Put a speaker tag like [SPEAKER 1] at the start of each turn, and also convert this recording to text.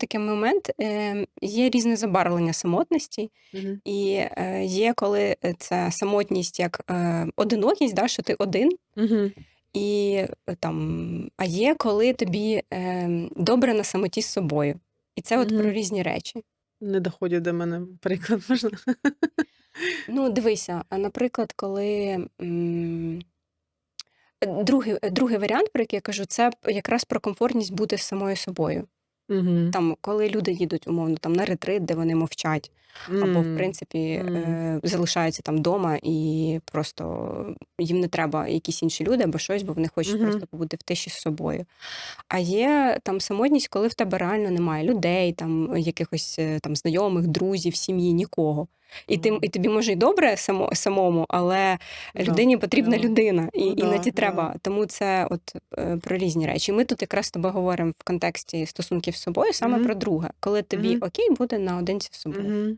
[SPEAKER 1] такий момент. Е, є різне забарвлення самотності, і е, є коли це самотність як е, одинокість, да, що ти один. І е, там, а є коли тобі е, добре на самоті з собою. І це от про різні речі.
[SPEAKER 2] Не доходять до мене приклад можна.
[SPEAKER 1] Ну, дивися, а, наприклад, коли м, другий, другий варіант, про який я кажу, це якраз про комфортність бути з самою собою.
[SPEAKER 2] Мгм.
[SPEAKER 1] Там, коли люди їдуть умовно там на ретрит, де вони мовчать, або в
[SPEAKER 2] М.
[SPEAKER 1] принципі
[SPEAKER 2] М.
[SPEAKER 1] е, залишаються там вдома, і просто їм не треба якісь інші люди або щось, бо вони хочуть
[SPEAKER 2] Мгм.
[SPEAKER 1] просто побути в тиші з собою. А є там самотність, коли в тебе реально немає людей, там якихось е, там знайомих, друзів, сім'ї, нікого. І
[SPEAKER 2] тим,
[SPEAKER 1] і тобі може й добре само, самому, але
[SPEAKER 2] Да,
[SPEAKER 1] людині потрібна
[SPEAKER 2] да.
[SPEAKER 1] людина, і
[SPEAKER 2] Ну да,
[SPEAKER 1] іноді
[SPEAKER 2] да.
[SPEAKER 1] треба. Тому це от е, про різні речі. Ми тут якраз з тобою говоримо в контексті стосунків з собою саме про друге, коли тобі окей буде наодинці з собою.